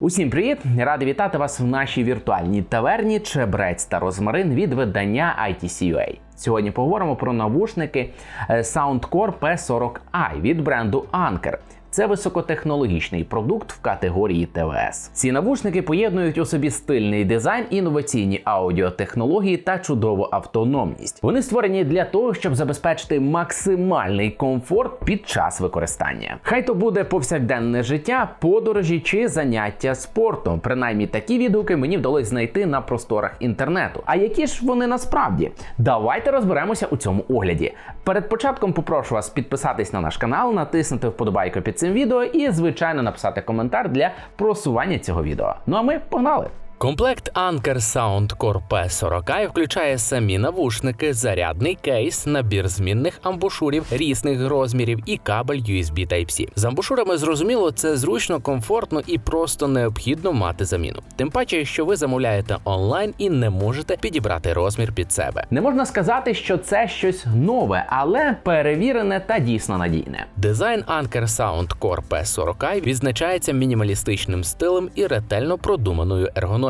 Усім привіт! Радий вітати вас в нашій віртуальній таверні Чебрець та Розмарин від видання ITC.ua. Сьогодні поговоримо про навушники е, Soundcore P40i від бренду Anker. Це високотехнологічний продукт в категорії ТВС. Ці навушники поєднують у собі стильний дизайн, інноваційні аудіотехнології та чудову автономність. Вони створені для того, щоб забезпечити максимальний комфорт під час використання. Хай то буде повсякденне життя, подорожі чи заняття спортом. Принаймні такі відгуки мені вдалося знайти на просторах інтернету. А які ж вони насправді? Давайте розберемося у цьому огляді. Перед початком попрошу вас підписатись на наш канал, натиснути вподобайку під цим відео і, звичайно, написати коментар для просування цього відео. Ну а ми погнали! Комплект Anker Soundcore P40 включає самі навушники, зарядний кейс, набір змінних амбушурів різних розмірів і кабель USB Type-C. З амбушурами зрозуміло, це зручно, комфортно і просто необхідно мати заміну. Тим паче, що ви замовляєте онлайн і не можете підібрати розмір під себе. Не можна сказати, що це щось нове, але перевірене та дійсно надійне. Дизайн Anker Soundcore P40 відзначається мінімалістичним стилем і ретельно продуманою ергономікою.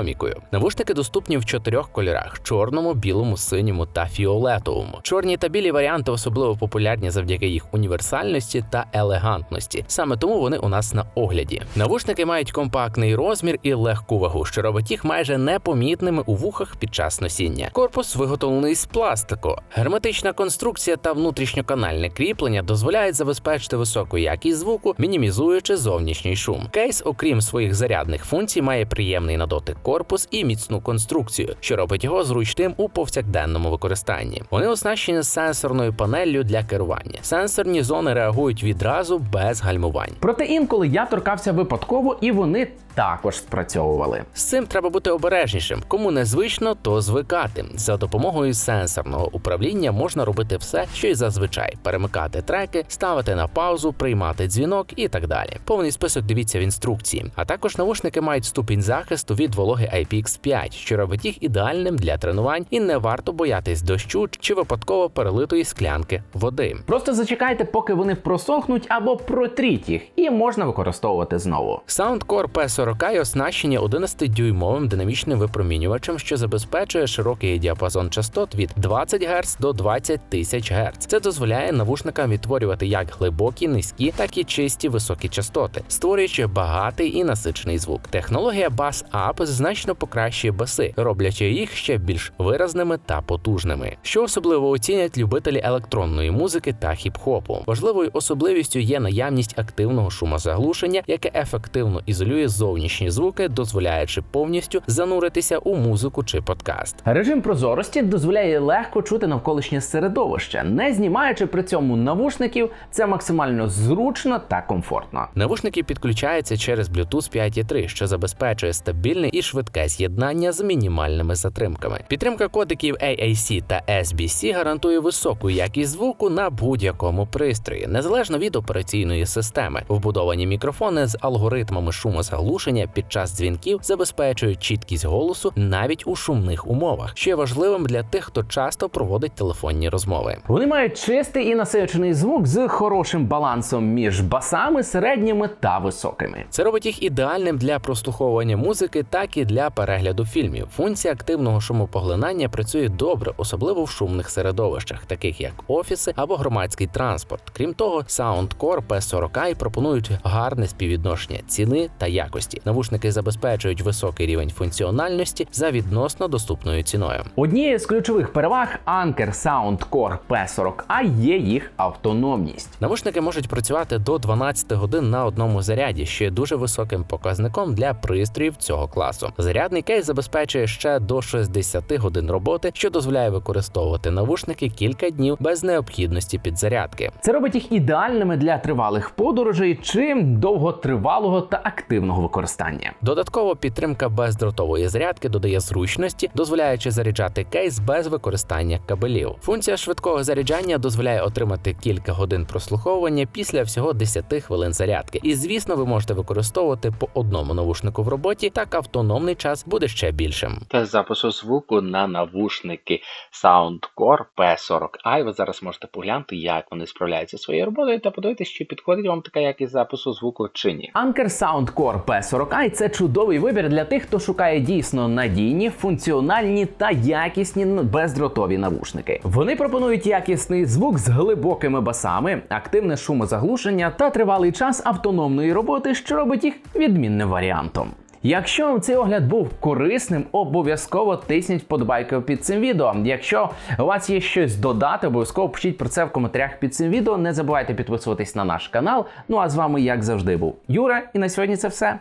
Навушники доступні в чотирьох кольорах: чорному, білому, синьому та фіолетовому. Чорні та білі варіанти особливо популярні завдяки їх універсальності та елегантності. Саме тому вони у нас на огляді. Навушники мають компактний розмір і легку вагу, що робить їх майже непомітними у вухах під час носіння. Корпус виготовлений з пластику. Герметична конструкція та внутрішньоканальне кріплення дозволяють забезпечити високу якість звуку, мінімізуючи зовнішній шум. Кейс, окрім своїх зарядних функцій, має приємний на дотик корпус і міцну конструкцію, що робить його зручним у повсякденному використанні. Вони оснащені сенсорною панеллю для керування. Сенсорні зони реагують відразу без гальмувань. Проте інколи я торкався випадково, і вони також спрацьовували. З цим треба бути обережнішим. Кому незвично, то звикати. За допомогою сенсорного управління можна робити все, що й зазвичай: перемикати треки, ставити на паузу, приймати дзвінок і так далі. Повний список дивіться в інструкції. А також навушники мають ступінь захисту від вологи IPX5, що робить їх ідеальним для тренувань, і не варто боятись дощу чи випадково перелитої склянки води. Просто зачекайте, поки вони просохнуть або протріть їх, і можна використовувати знову. Soundcore P40 оснащені 11-дюймовим динамічним випромінювачем, що забезпечує широкий діапазон частот від 20 Гц до 20 тисяч Гц. Це дозволяє навушникам відтворювати як глибокі, низькі, так і чисті високі частоти, створюючи багатий і насичений звук. Технологія Bass Up значно покращує баси, роблячи їх ще більш виразними та потужними, що особливо оцінять любителі електронної музики та хіп-хопу. Важливою особливістю є наявність активного шумозаглушення, яке ефективно ізолює зовнішні звуки, дозволяючи повністю зануритися у музику чи подкаст. Режим прозорості дозволяє легко чути навколишнє середовище, не знімаючи при цьому навушників. Це максимально зручно та комфортно. Навушники підключаються через Bluetooth 5.3, що забезпечує стабільне і швидке з'єднання з мінімальними затримками. Підтримка кодиків AAC та SBC гарантує високу якість звуку на будь-якому пристрої, незалежно від операційної системи. Вбудовані мікрофони з алгоритмами шумозаглушення під час дзвінків забезпечують чіткість голосу навіть у шумних умовах, що є важливим для тих, хто часто проводить телефонні розмови. Вони мають чистий і насичений звук з хорошим балансом між басами, середніми та високими. Це робить їх ідеальним для прослуховування музики, так і для перегляду фільмів. Функція активного шумопоглинання працює добре, особливо в шумних середовищах, таких як офіси або громадський транспорт. Крім того, Soundcore P40i пропонують гарне співвідношення ціни та якості. Навушники забезпечують високий рівень функціональності за відносно доступною ціною. Однією з ключових переваг Anker Soundcore P40i є їх автономність. Навушники можуть працювати до 12 годин на одному заряді, що є дуже високим показником для пристроїв цього класу. Зарядний кейс забезпечує ще до 60 годин роботи, що дозволяє використовувати навушники кілька днів без необхідності підзарядки. Це робить їх ідеальними для тривалих подорожей чи довготривалого та активного використання. Додатково підтримка бездротової зарядки додає зручності, дозволяючи заряджати кейс без використання кабелів. Функція швидкого заряджання дозволяє отримати кілька годин прослуховування після всього 10 хвилин зарядки. І звісно, ви можете використовувати по одному навушнику в роботі, так автономно автономний час буде ще більшим. Тест запису звуку на навушники Soundcore P40i. Ви зараз можете поглянути, як вони справляються своєю роботою, та подивитися, чи підходить вам така якість запису звуку чи ні. Anker Soundcore P40i – це чудовий вибір для тих, хто шукає дійсно надійні, функціональні та якісні бездротові навушники. Вони пропонують якісний звук з глибокими басами, активне шумозаглушення та тривалий час автономної роботи, що робить їх відмінним варіантом. Якщо вам цей огляд був корисним, обов'язково тисніть вподобайку під цим відео. Якщо у вас є щось додати, обов'язково пишіть про це в коментарях під цим відео. Не забувайте підписуватись на наш канал. Ну а з вами, як завжди, був Юра, і на сьогодні це все.